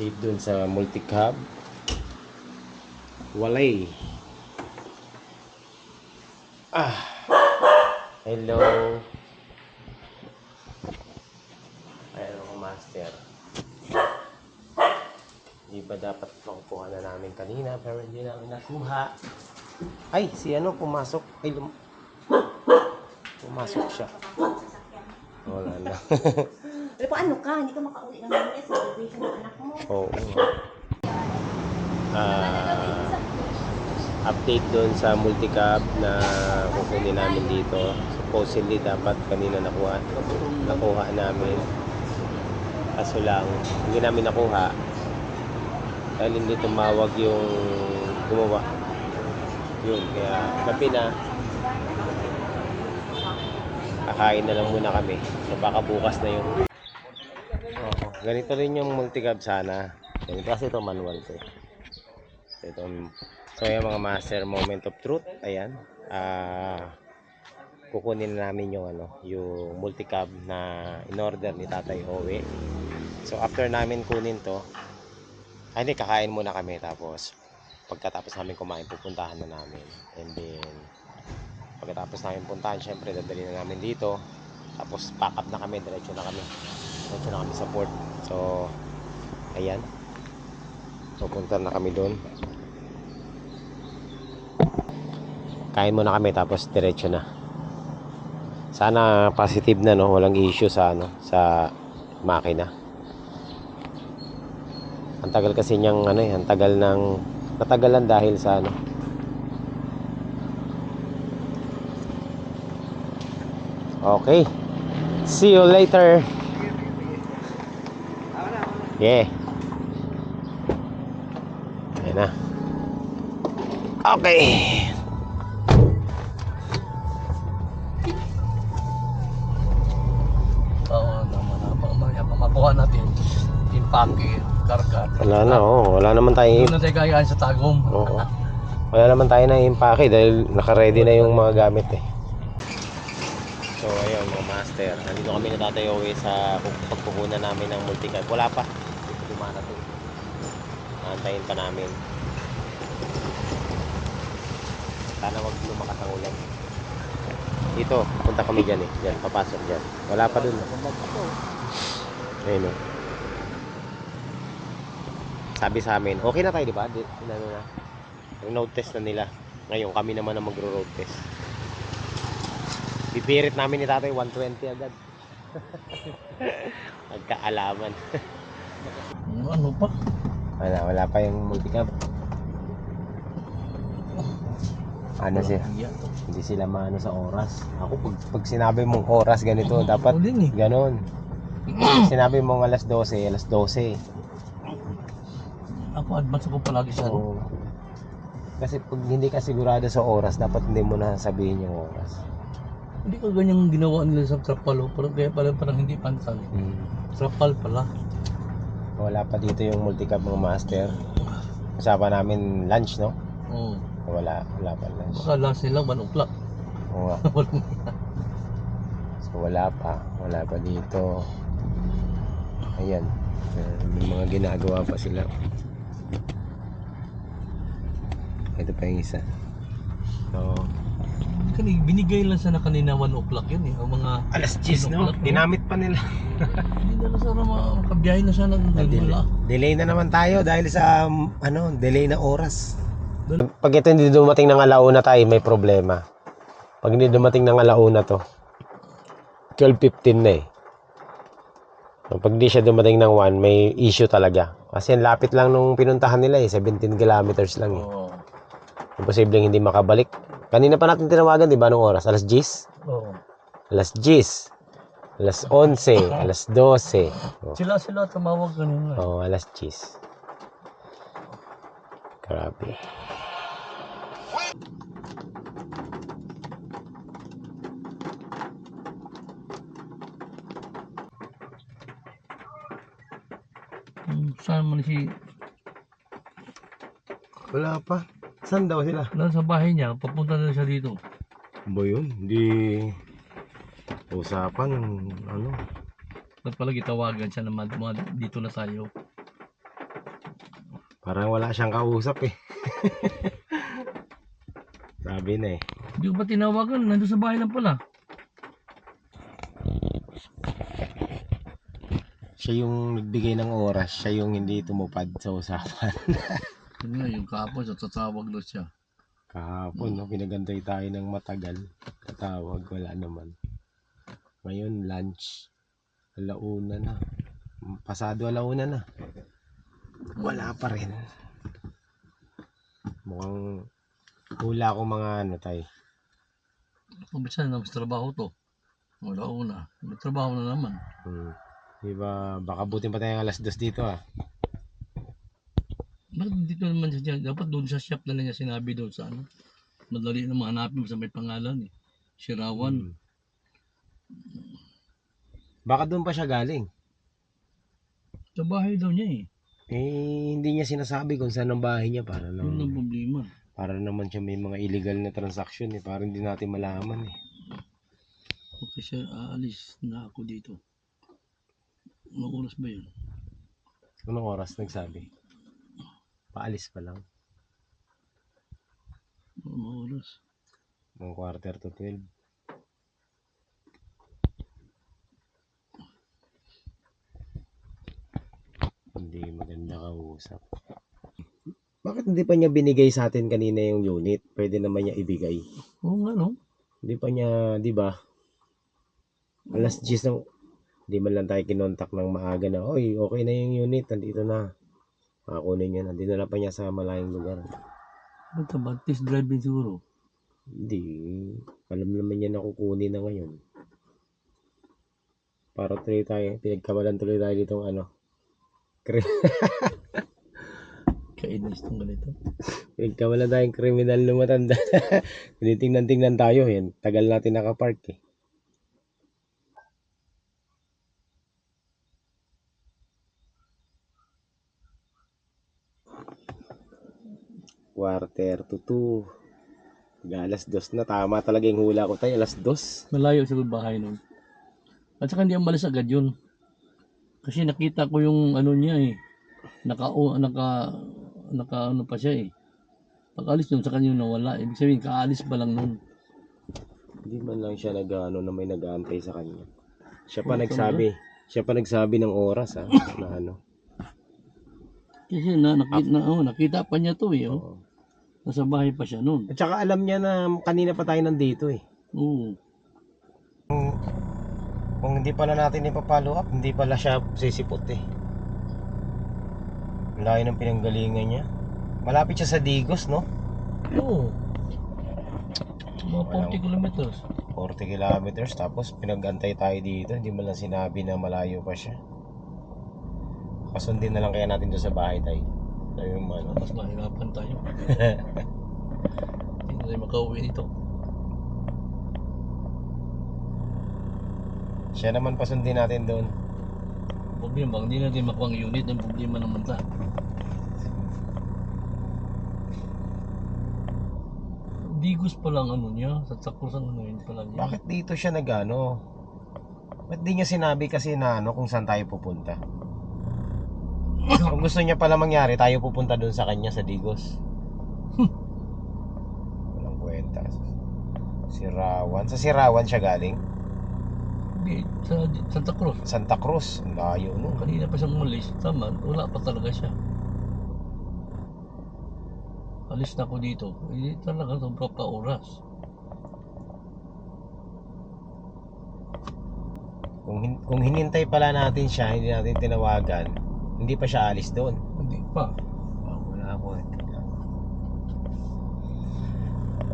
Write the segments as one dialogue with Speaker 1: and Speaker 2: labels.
Speaker 1: update dun sa multicab. Walay. Ah. Hello. Mga master. Di ba dapat makukuha na namin kanina pero hindi namin nakuha. Ay, si ano pumasok. Ay, lum- pumasok siya. Wala na.
Speaker 2: Pero kung ano ka, hindi ka makauwi ng mga sa graduation ng anak mo.
Speaker 1: Oo. Ah, update doon sa multicab na kukunin namin dito. Supposedly dapat kanina nakuha nakuha namin. Kaso lang, hindi namin nakuha. Dahil hindi tumawag yung gumawa. Yun, kaya gabi na. Kakain na lang muna kami. So baka bukas na yung. Ganito rin yung multicab sana. Ganito kasi ito manual to. eh. Ito, so yung mga master moment of truth. Ayan. Ah kukunin na namin yung ano, yung multicab na in-order ni Tatay Owe. So after namin kunin to, ay hindi, kakain muna kami tapos pagkatapos namin kumain, pupuntahan na namin. And then, pagkatapos namin puntahan, syempre dadali na namin dito. Tapos pack up na kami, diretso na kami. Diretso na kami sa port. So, ayan. Pupunta na kami doon. Kain muna kami tapos diretso na. Sana positive na no, walang issue sa ano, sa makina. Ang tagal kasi niyang ano eh, ang tagal ng natagalan dahil sa ano. Okay. See you later. Yeah. Ayan na. Okay.
Speaker 3: Oo naman na. Mamaya pa makuha natin. Impake, karga.
Speaker 1: Wala na, oh. Wala naman tayo.
Speaker 3: Doon na tayo kayaan sa tagom.
Speaker 1: Oo. Wala naman tayo na impake dahil naka-ready na yung mga gamit eh. So ayun mga master, nandito kami natatayo eh sa pagkukunan namin ng multicab. Wala pa. Antayin pa namin. Sana wag lumakas ang ulan. Dito, punta kami dyan eh. Dyan, papasok dyan. Wala pa dun. Ayun oh. Sabi sa amin, okay na tayo di ba? Di, ano na. Road test na nila. Ngayon kami naman ang magro-road test. Bibirit namin ni tatay 120 agad. Magkaalaman.
Speaker 3: Ano pa?
Speaker 1: Wala, wala pa yung multicab. Ano siya? Hindi sila maano sa oras. Ako pag, pag sinabi mong oras ganito, dapat
Speaker 3: eh.
Speaker 1: ganon. Sinabi mong alas 12, alas 12.
Speaker 3: Ako advance ako palagi sa ano.
Speaker 1: Oo. Kasi pag hindi ka sigurado sa oras, dapat hindi mo na sabihin yung oras.
Speaker 3: Hindi ko ganyang ginawa nila sa trapal. oh. Parang kaya pala parang hindi pantal.
Speaker 1: Hmm.
Speaker 3: Trapal pala.
Speaker 1: Wala pa dito yung multicab mga master. Kasama namin lunch, no?
Speaker 3: Oo.
Speaker 1: Wala, wala pa lunch.
Speaker 3: Baka last nila 1 o'clock.
Speaker 1: Oo. So wala pa. Wala pa dito. Ayan. May mga ginagawa pa sila. Ito pa yung isa. So,
Speaker 3: Kani, binigay lang sana kanina 1 o'clock yun eh. Ang mga
Speaker 1: alas 10 no? Dinamit pa nila.
Speaker 3: hindi na lang sana makabiyahe na sana ng
Speaker 1: delay, delay na naman tayo dahil sa um, ano, delay na oras. Pag ito hindi dumating ng alauna tayo, may problema. Pag hindi dumating ng alauna to, 12.15 na eh. Pag di siya dumating ng 1, may issue talaga. Kasi ang lapit lang nung pinuntahan nila eh, 17 kilometers lang eh.
Speaker 3: Oo.
Speaker 1: Imposibleng hindi makabalik. Kanina pa natin tinawagan, di ba, nung oras? Alas 10?
Speaker 3: Oo.
Speaker 1: Alas 10. Alas 11. Alas 12. Oh.
Speaker 3: Sila sila tumawag kanina.
Speaker 1: Oo, alas 10. Grabe.
Speaker 3: Hmm, Saan man si
Speaker 1: Wala pa. Saan daw sila?
Speaker 3: nasa bahay niya, papunta na siya dito.
Speaker 1: Ba yun? Hindi usapan ano
Speaker 3: Dapat pala gitawagan siya na mad, mad, dito na tayo.
Speaker 1: Parang wala siyang kausap eh. Sabi na eh.
Speaker 3: Hindi ko ba tinawagan? Nandun sa bahay lang pala.
Speaker 1: Siya yung nagbigay ng oras, siya yung hindi tumupad sa usapan.
Speaker 3: Yun nga, yung kahapon siya, tatawag daw siya.
Speaker 1: Kahapon, no, pinagantay tayo ng matagal. Katawag, wala naman. Ngayon, lunch. Alauna na. Pasado alauna na. Wala pa rin. Mukhang hula ko mga ano tayo.
Speaker 3: Kung bisan na mas trabaho to. Wala una. May trabaho na naman.
Speaker 1: Hmm. Di ba, baka butin pa tayo alas dos dito ah.
Speaker 3: Bakit dito naman siya dyan? Dapat doon sa shop na lang niya sinabi doon sa ano. Madali na hanapin mo sa may pangalan eh. Shirawan.
Speaker 1: Hmm. Baka doon pa siya galing.
Speaker 3: Sa bahay daw niya eh.
Speaker 1: Eh, hindi niya sinasabi kung saan ang bahay niya para
Speaker 3: Yun ang
Speaker 1: naman,
Speaker 3: problema.
Speaker 1: para naman siya may mga illegal na transaction eh. Para hindi natin malaman eh.
Speaker 3: Okay siya, aalis na ako dito. Anong oras ba yun?
Speaker 1: Anong oras nagsabi? Paalis pa lang.
Speaker 3: Anong oras?
Speaker 1: Mga quarter to 12. Hindi maganda kausap. Bakit hindi pa niya binigay sa atin kanina yung unit? Pwede naman niya ibigay.
Speaker 3: Oo nga no.
Speaker 1: Hindi pa niya, di ba? Alas 10 ng, hindi man lang tayo kinontak ng maaga na, oy, okay na yung unit, nandito na. Makakunin niya na, dinala pa niya sa malayong lugar.
Speaker 3: Ba't ba? Test driving siguro.
Speaker 1: Hindi, alam naman niya na kukunin na ngayon. Para tuloy tayo, pinagkamalan tuloy tayo ditong ano,
Speaker 3: Kainis tong ganito.
Speaker 1: pinagkamalan tayong kriminal na matanda. Tinitingnan-tingnan tayo, yan. Tagal natin nakapark eh. Quarter to two. Pag alas dos na, tama talaga yung hula ko tayo, alas dos.
Speaker 3: Malayo sa bahay nun. At saka hindi umalis agad yun. Kasi nakita ko yung ano niya eh. Naka, o, naka, naka ano pa siya eh. Pag alis nun sa kanya nawala. Ibig sabihin, kaalis pa lang nun.
Speaker 1: Hindi man lang siya nag ano, na may nag-aantay sa kanya. Siya pa
Speaker 3: Oh,
Speaker 1: nagsabi. Siya pa nagsabi ng oras ha, na ano.
Speaker 3: Kasi na, nakita, na, oh, nakita pa niya to eh. Oh.
Speaker 1: Oo.
Speaker 3: Nasa bahay pa siya nun.
Speaker 1: At saka alam niya na kanina pa tayo nandito eh.
Speaker 3: Oo.
Speaker 1: Kung hindi pala natin ipapollow up, hindi pala siya sisipot eh. Layo ng pinanggalingan niya. Malapit siya sa Digos, no?
Speaker 3: Oo. Mga 40 kilometers.
Speaker 1: 40 kilometers, tapos pinagantay tayo dito. Hindi mo lang sinabi na malayo pa siya. Kasundin na lang kaya natin doon sa bahay tayo. Sabi mo ano.
Speaker 3: Tapos mahirapan tayo. Hindi tayo makauwi dito.
Speaker 1: Siya naman pasundin natin doon.
Speaker 3: Problema, hindi natin makuha ang unit. Ang problema naman ta. Digos pa lang ano niya. Sa sakros ang ano yun pala niya.
Speaker 1: Bakit dito siya nagano? Ba't di niya sinabi kasi na ano kung saan tayo pupunta? kung gusto niya pala mangyari, tayo pupunta doon sa kanya sa Digos. Walang kwenta. Sirawan. Sa Sirawan siya galing.
Speaker 3: Hindi, sa Santa Cruz.
Speaker 1: Santa Cruz. Ang Layo no.
Speaker 3: Kanina pa siyang umalis. Tama, wala pa talaga siya. Alis na ako dito. Hindi talaga sobra pa oras.
Speaker 1: Kung, hin- kung hinintay pala natin siya, hindi natin tinawagan, hindi pa siya alis doon.
Speaker 3: Hindi pa.
Speaker 1: Oh, wala ako. eh.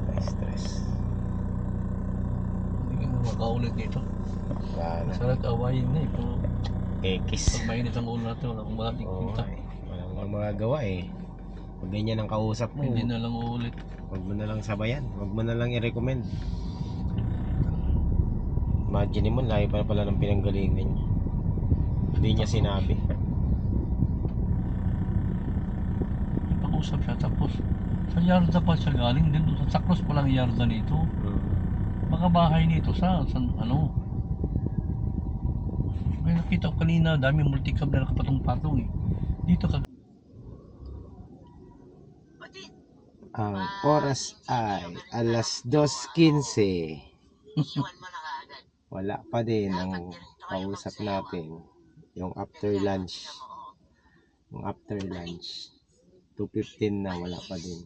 Speaker 1: Ay, stress.
Speaker 3: Hindi na makaulit dito.
Speaker 1: Wala na.
Speaker 3: Masarap awayin na eh. Pero
Speaker 1: Kekis.
Speaker 3: pag mainit ang ulo natin, wala akong malaking
Speaker 1: Oo,
Speaker 3: kita.
Speaker 1: eh. Walang walang magagawa eh. Pag ganyan ang kausap mo,
Speaker 3: Hindi na lang uulit.
Speaker 1: huwag mo na lang sabayan. Huwag mo na lang i-recommend. Imagine mo, layo pa pala ng pinanggalingan niya. Hindi niya sinabi.
Speaker 3: Pag-usap siya tapos sa yarda pa siya galing din sa sakros pa lang yarda nito. Baka bahay nito sa, sa ano. May nakita ko kanina, dami multicab na nakapatong-patong eh. Dito ka
Speaker 1: Ang oras ay alas 2.15. Wala pa din ang kausap natin. Yung after lunch. Yung after lunch. 2.15 na wala pa din.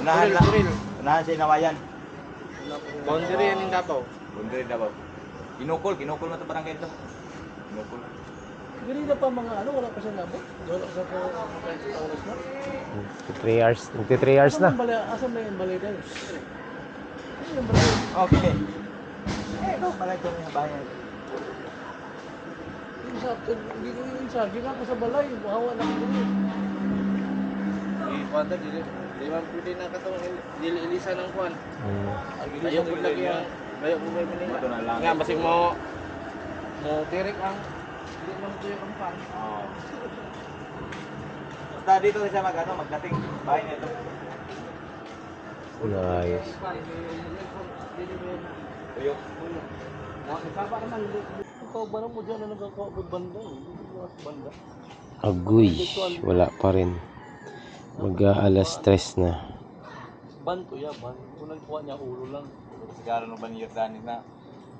Speaker 4: Unahan na. Unahan sa inawayan.
Speaker 5: Boundary yan yung Davao.
Speaker 4: Bundre na ba? Kinukol, kinukol mo ito barangay ito. Kinukol.
Speaker 3: Ganina pa mga ano, wala pa siya nabot. Wala sa ko oras na.
Speaker 1: 3 hours. 3 hours na.
Speaker 3: Asan asan na yung balay daw? Ano yung balay?
Speaker 4: Okay. Eh, no, malay ko yung bayan.
Speaker 3: Yung sa, hindi ko yung isa, gina ko sa balay, buhawa na ko yun.
Speaker 5: Di kwanta dili. Di man pwede na katong dili ilisa ng kwan.
Speaker 1: Mm.
Speaker 5: Ayaw ko lagi ang ayaw ko may.
Speaker 4: Ito na lang.
Speaker 5: Nga basig mo mo tirik ang di man tuyo ang pan.
Speaker 4: Oo. Basta dito siya mag ano, magdating bahay nito.
Speaker 1: Nice.
Speaker 4: Tuyok.
Speaker 5: Saba naman
Speaker 3: Ikaw ba mo dyan na nagkakaabot banda? banda.
Speaker 1: Agoy. Wala pa rin. Mag alas 3 na.
Speaker 3: Ban ko ya, ban. Kung nagkuha niya, ulo lang.
Speaker 4: Sigaro no ba ni Jordan na?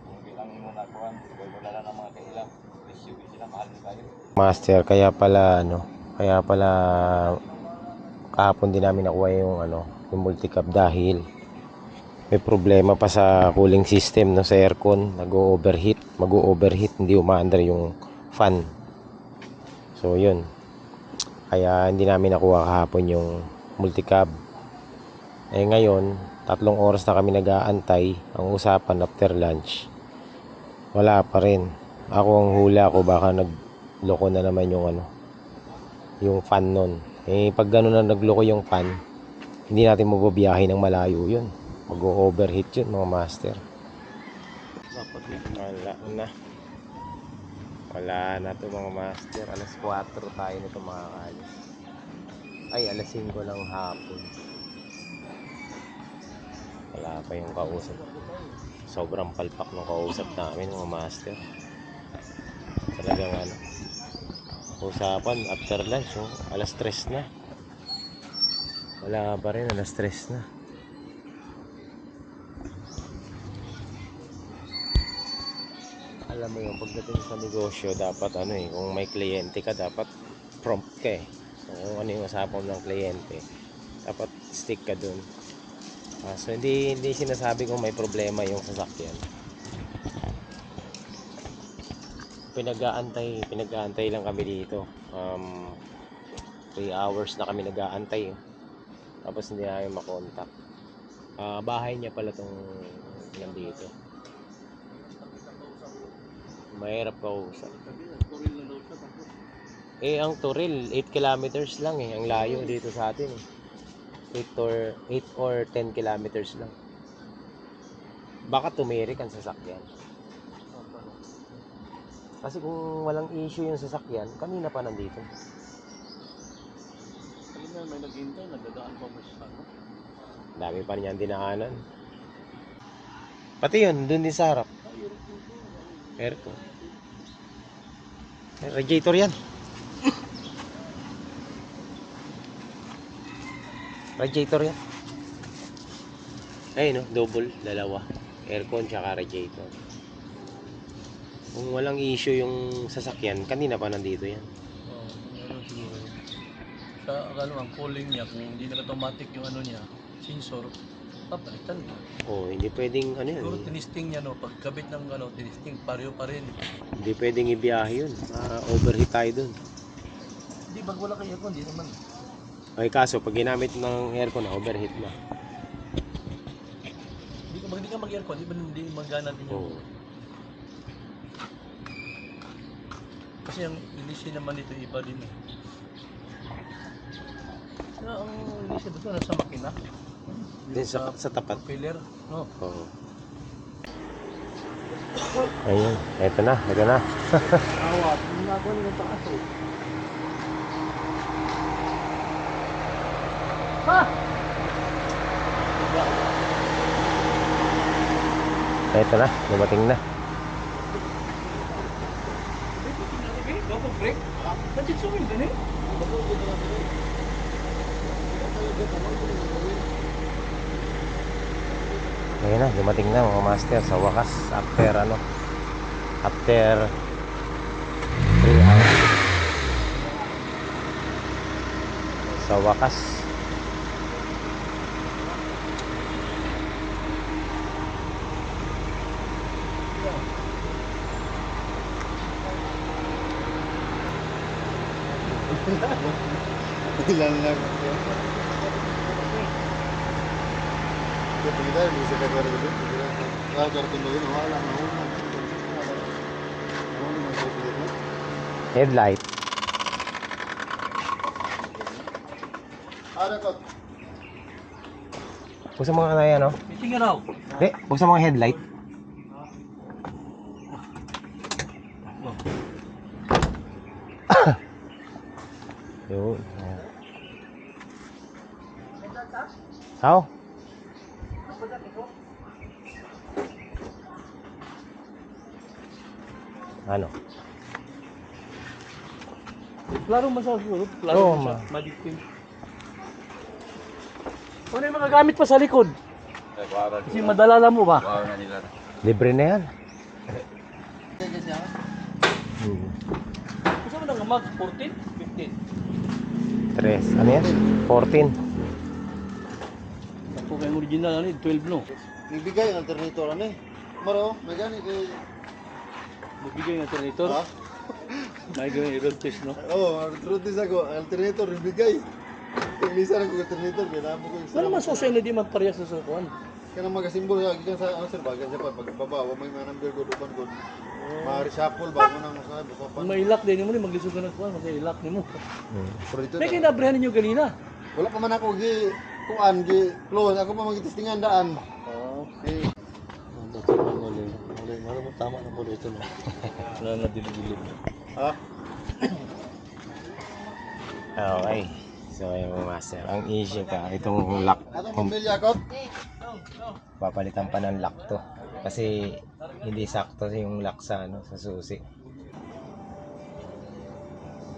Speaker 4: Kung bilang mo na kuhan, wala na lang ang mga kailang.
Speaker 1: Master, kaya pala ano, kaya pala kahapon din namin nakuha yung ano, yung multicab dahil may problema pa sa cooling system no sa aircon, nag-overheat, mag-overheat, hindi umaandar yung fan. So yun. Kaya hindi namin nakuha kahapon yung multicab. Eh ngayon, tatlong oras na kami nag-aantay ang usapan after lunch. Wala pa rin. Ako ang hula ko baka nagloko na naman yung ano, yung fan nun. Eh pag gano'n na nagloko yung fan, hindi natin mababiyahe ng malayo yun. Mag-overheat yun mga master. Wala na. Wala na to mga master. Alas 4 tayo nito mga kalis. Ay, alas 5 ng hapon. Wala pa yung kausap. Sobrang palpak ng kausap namin mga master. Talagang ano. Usapan after lunch. Oh, alas 3 na. Wala pa rin. Alas 3 na. Alam mo yung pagdating sa negosyo dapat ano eh kung may kliyente ka dapat prompt ka eh. So kung ano yung usapan ng kliyente dapat stick ka dun. Ah, so hindi hindi sinasabi kung may problema yung sasakyan. Pinag-aantay pinag-aantay lang kami dito. Um 3 hours na kami nag-aantay. Tapos hindi namin makontak. Ah, bahay niya pala tong nandito mahirap kausap
Speaker 3: Turil siya.
Speaker 1: Eh, ang Toril, 8 kilometers lang eh. Ang layo dito sa atin eh. 8 or, 8 or 10 kilometers lang. Baka tumirik ang sasakyan. Kasi kung walang issue yung sasakyan, kanina pa nandito.
Speaker 3: kanina may naghintay, nagdadaan pa mo ano.
Speaker 1: Dami pa niyan dinaanan. Pati yun, dun din sa harap. Aircon. Radiator yan. Radiator yan. Ayun no, double, dalawa. Aircon tsaka radiator. Kung walang issue yung sasakyan, kanina pa nandito yan.
Speaker 3: Oo, meron siguro. Sa ano, ang cooling niya, kung hindi na automatic yung ano niya, sensor, papalitan.
Speaker 1: Oh, hindi pwedeng ano yun.
Speaker 3: Siguro tinisting niya, no, pagkabit ng ano, tinisting, pareho pa rin.
Speaker 1: Hindi pwedeng ibiyahe yun. Ah, overheat tayo dun.
Speaker 3: Hindi, pag wala kayo aircon, di naman.
Speaker 1: Okay, kaso pag ginamit ng aircon overheat na.
Speaker 3: Hindi ka, hindi ka mag-aircon, di ba hindi magana din yung...
Speaker 1: Oo.
Speaker 3: Kasi ang ilisi naman dito iba din eh. Na ang ilisi dito nasa makina.
Speaker 1: Din sa, sa tapat.
Speaker 3: Propeller, no?
Speaker 1: Oo. Ayun, eto na, eto na.
Speaker 3: Awat, ako nang taas eh.
Speaker 1: Ito na, dumating na. Ayun na, dumating na mga master sa wakas after ano after 3 hours sa wakas
Speaker 5: Ilan lang. Kita kita bisa ka dari itu. Kalau kartun begini wala na una. Ano mo sa dito?
Speaker 1: headlight
Speaker 5: Ada ko.
Speaker 1: buksan mo nga yan no
Speaker 3: Sige raw.
Speaker 1: hindi buksan mo nga headlight yun ayan. How? Ano?
Speaker 3: Sa siguro. Klaro
Speaker 1: Oo, ma.
Speaker 3: Madiktim. Ano yung mga gamit pa sa likod? Kasi madalala mo ba?
Speaker 4: Kuwara na nila.
Speaker 1: Libre na yan. Hmm.
Speaker 3: Gusto mo nang mag 14? 15?
Speaker 1: Tres. Ano yan? 14.
Speaker 3: Ako kayong original ano, 12 no?
Speaker 5: Nibigay ang alternator ano eh. Maro, may gani kay
Speaker 3: Magbigay ng alternator.
Speaker 5: Ha?
Speaker 3: May gawin error test no?
Speaker 5: Oh, truth is ako, alternator nibigay. Ilisa na ko alternator, ginamo ko
Speaker 3: Ano man social na di man parehas sa sukuan?
Speaker 5: Kana magasimbol sa gikan sa ano sir bagan sa pag pagbabawa may mga number ko dupan ko. Ma-reshuffle ba mo nang sa
Speaker 3: Kung
Speaker 5: busapan.
Speaker 3: mailak din mo ni maglisod ka ng kuan, mag-ilak nimo.
Speaker 1: Hmm.
Speaker 5: Pero ito
Speaker 3: May
Speaker 5: na-
Speaker 3: kinabrihan ninyo ganina.
Speaker 5: Wala pa man ako gi kuan gi close ako pa magitestingan daan.
Speaker 3: Oo.
Speaker 5: Eh,
Speaker 3: Tama na po dito no. Wala na dili-dili.
Speaker 5: ha?
Speaker 1: Okay. So, ayun mga master. Ang issue ka, itong lock. Papalitan pa ng lock to. Kasi hindi sakto yung lock sa ano sa susi.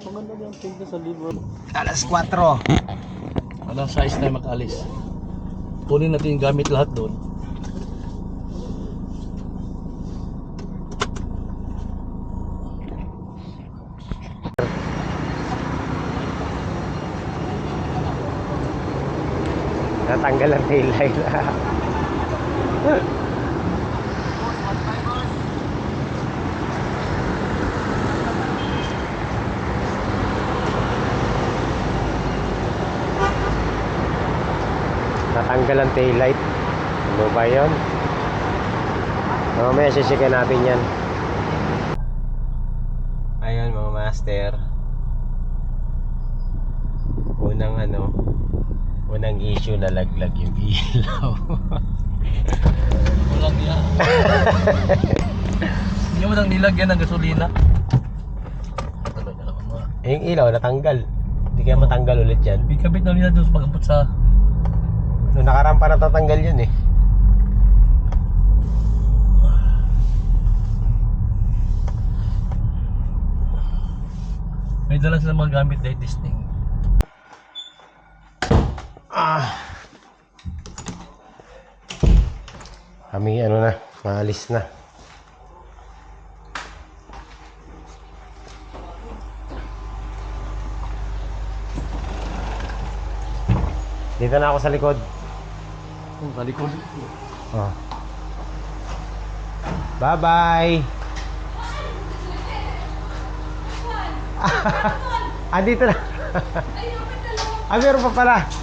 Speaker 3: Maganda din ang tingnan sa libro.
Speaker 1: Alas 4.
Speaker 3: Anong size na makalis? Kunin natin yung gamit lahat doon.
Speaker 1: Natanggal ang taillight. Natanggal ang taillight. Ano ba yun? Mamaya sisikan natin yan. Ayun mga master. Unang ano, unang issue na laglag yung ilaw.
Speaker 3: Walang yan. Hindi mo nang nilagyan ng gasolina. Mga.
Speaker 1: yung ilaw natanggal. Hindi kaya matanggal ulit yan.
Speaker 3: Bigkabit na nila doon sa pag sa
Speaker 1: Noong nakaraan pa natatanggal yun eh.
Speaker 3: May dala sila mga gamit dahil testing.
Speaker 1: Ah. Kami ano na, maalis na. Dito na ako sa likod.
Speaker 3: Oh, sa likod.
Speaker 1: Oh. Bye-bye. Andito na. ah, meron pa pala.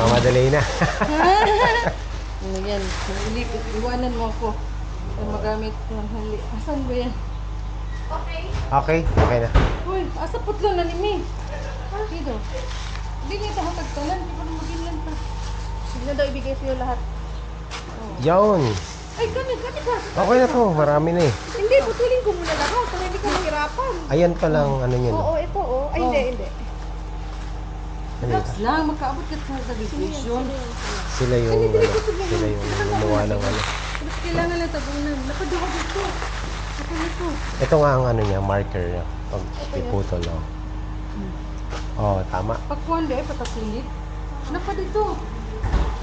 Speaker 1: Ay, nagmamadali na.
Speaker 2: Ano yan? Huli, iwanan mo ako. Ay magamit ng hali. Asan ba yan?
Speaker 1: Okay, okay na.
Speaker 2: Uy, asa putlo na ni Mi? Dito. Hindi niya ito hatagtalan. Di pa na magilan pa. Hindi na daw ibigay sa'yo lahat.
Speaker 1: Yun.
Speaker 2: Ay, ganun, ganun ka.
Speaker 1: Okay na to. Marami na eh.
Speaker 2: Hindi, putulin ko muna lang. Para hindi ka mahirapan.
Speaker 1: Ayan pa lang ano yun.
Speaker 2: Oo, ito, oh. Ay, hindi, hindi.
Speaker 1: Ano
Speaker 2: Relax lang, magkaabot ka sa subdivision.
Speaker 1: Sila yung ano, sila yung gumawa ng ano.
Speaker 2: Ba't kailangan lang tabunan? Dito. Ako nito.
Speaker 1: Ito nga ang ano niya, marker niya. Pag piputol, no? Oh, tama.
Speaker 2: Pagkuhan di, patakilit. Napa dito.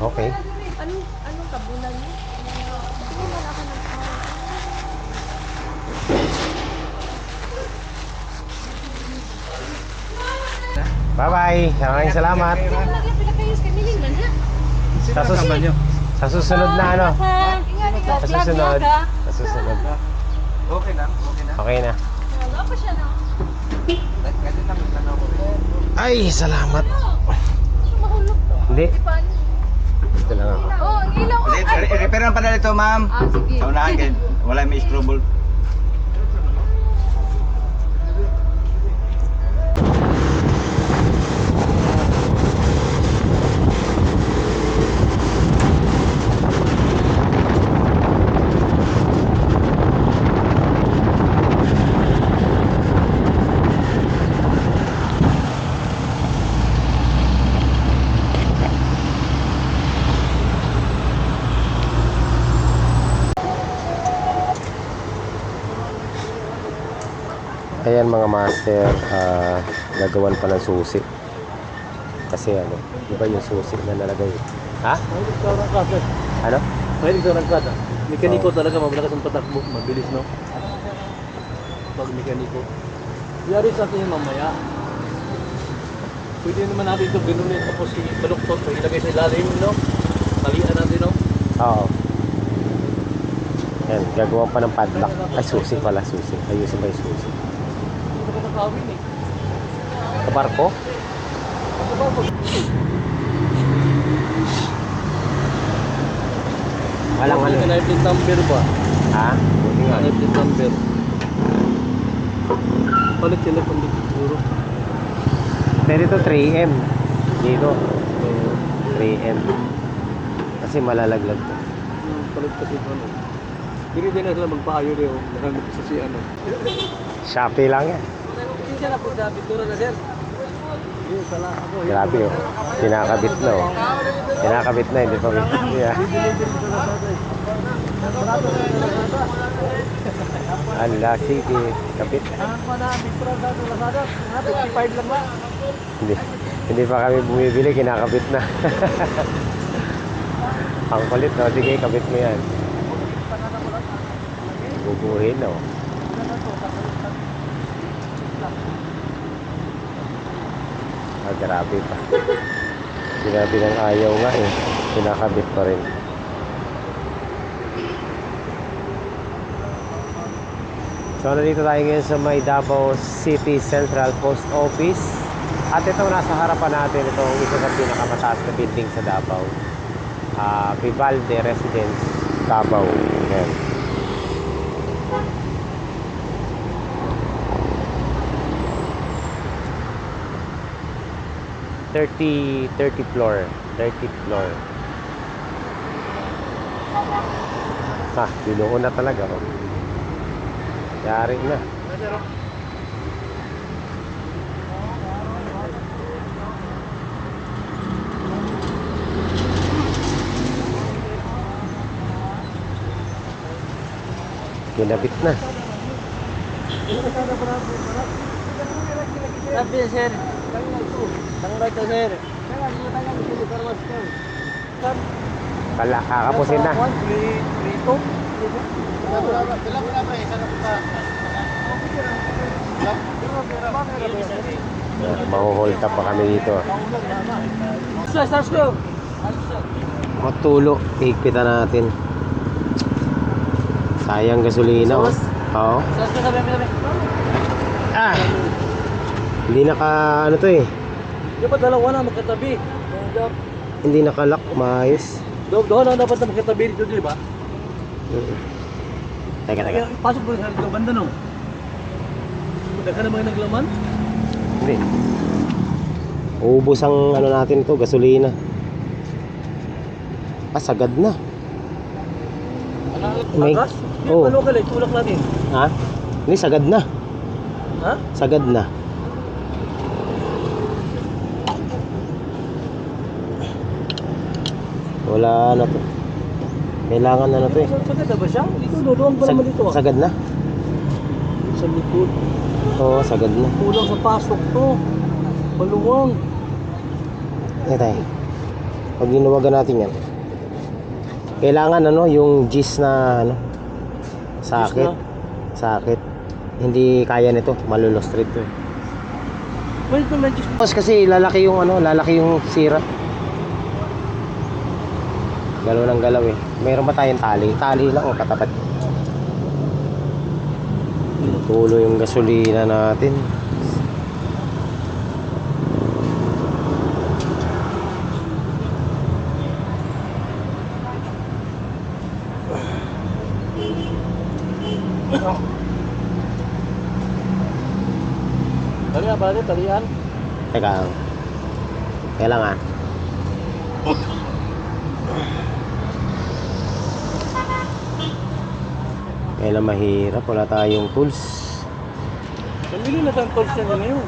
Speaker 1: Okay.
Speaker 2: Anong, anong tabunan niyo? Tingnan ako
Speaker 1: Bye-bye. Maraming salamat. Sa, sus- sa susunod na ano. Sa susunod. Sa susunod.
Speaker 4: Okay lang, okay na.
Speaker 1: Okay na.
Speaker 2: Pa siya na.
Speaker 1: Ay, salamat.
Speaker 2: Mahulog to.
Speaker 1: Hindi. Ito lang ako.
Speaker 2: Oh, ang ilaw.
Speaker 4: Re- re- Repair lang pala ito, ma'am.
Speaker 2: Ah, sige.
Speaker 4: Sa unahan, wala may screwball.
Speaker 1: Ayan mga master, ah, nagawan pa ng susi. Kasi ano, iba yung susi na nalagay. Ha?
Speaker 3: Mahilig sa rangkada.
Speaker 1: Ano?
Speaker 3: Mahilig sa rangkada. Mekaniko talaga, mabalakas ang patakbo. Mabilis, no? Pag mekaniko. Yari sa atin yung mamaya. Pwede naman natin ito binunin tapos baluktot. So, ilagay sa ilalim, no? Talian natin, no?
Speaker 1: Oo. Ayan, gagawa pa ng padlock. Ay, susi pala, susi. Ayusin pa yung susi.
Speaker 3: Hindi ko nakawin, eh.
Speaker 1: Kabarko?
Speaker 3: Ano ba pag
Speaker 1: Walang ano.
Speaker 3: May plate number ba?
Speaker 1: Ha? Buti nga.
Speaker 3: May plate number. Palit sila kung dito siguro.
Speaker 1: Pero ito 3M. Dito,
Speaker 3: So,
Speaker 1: 3M. Kasi malalaglag to.
Speaker 3: palit kasi ito, ano. Hindi din na sila magpaayo rin. oh. Nakamit sa si ano.
Speaker 1: Shopee lang yan.
Speaker 3: Hindi na po sa pintura na sir. Ako.
Speaker 1: Grabe oh. Kinakabit na oh. Kinakabit na, hindi pa. Yeah. Ala, sige. Kabit.
Speaker 3: Ang mga pintura sa Lazada, mga 55 lang ba?
Speaker 1: Hindi. Hindi pa kami bumibili, kinakabit na. Ang kulit, no? Sige, kabit mo yan. Bubuhin, no? Grabe pa. Sinabi ng ayaw nga eh. Kinakabit pa rin. So, nandito tayo ngayon sa may Davao City Central Post Office. At itong nasa harapan natin, itong isa sa pinakamataas na building sa Davao. Ah, Vivalde Residence, Davao. Ayan. Thirty, thirty floor. Thirty floor. Ha, binuo na talaga. Oh. Yari na. Kinabit na.
Speaker 3: Sabi sir. Tanglay to sir.
Speaker 1: Kala, kakapusin na.
Speaker 3: Prito.
Speaker 1: Yeah, mahuhold up pa kami dito.
Speaker 3: Stars, stars ko.
Speaker 1: Matulo, higpitan natin. Sayang gasolina. Oh. Oo.
Speaker 3: Stars ko sabi, sabi.
Speaker 1: Ah! Hindi naka, ano to eh.
Speaker 3: Di ba dalawa na magkatabi?
Speaker 1: Hindi nakalock, maayos.
Speaker 3: Do doon na dapat na magkatabi dito, di ba?
Speaker 1: Mm. Teka, teka.
Speaker 3: Kaya pasok mo sa dito banda no. Punta ka naman naglaman?
Speaker 1: Hindi. Ubus ang ano natin ito, gasolina. Ah, sagad na. May-
Speaker 3: Agras?
Speaker 1: Oo.
Speaker 3: Ano ka tulak natin?
Speaker 1: Ha? Hindi, sagad na.
Speaker 3: Ha?
Speaker 1: Sagad na. Wala na to. Kailangan na na to eh.
Speaker 3: Sagad na ba siya? Dito, doon pa
Speaker 1: Sag-
Speaker 3: naman dito ah.
Speaker 1: sagad na?
Speaker 3: Sa likod.
Speaker 1: Oo, sagad na.
Speaker 3: Kulang sa pasok to. Maluwang.
Speaker 1: Eh tayo. Pag ginuwagan natin yan. Kailangan ano, yung gis na ano, sakit. Sakit. Hindi kaya nito, malulostrid to. eh.
Speaker 3: Wait just
Speaker 1: Tapos kasi lalaki yung ano, lalaki yung sira. Galaw ng galaw eh. Meron ba tayong tali? Tali lang o katapat. Tulo yung gasolina natin.
Speaker 3: Talian, pala talian.
Speaker 1: Teka. Kailangan. Kailan mahirap, wala tayong tools.
Speaker 3: Pamili na tayong tolls niya ngayon.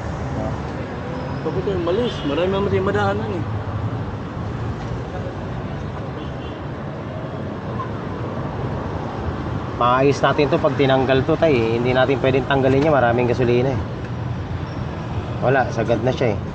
Speaker 3: Bakit tayo malis? Marami naman tayong madaanan eh.
Speaker 1: Maayos natin to pag tinanggal to tay. Hindi natin pwedeng tanggalin niya, maraming gasolina eh. Wala, sagad na siya eh.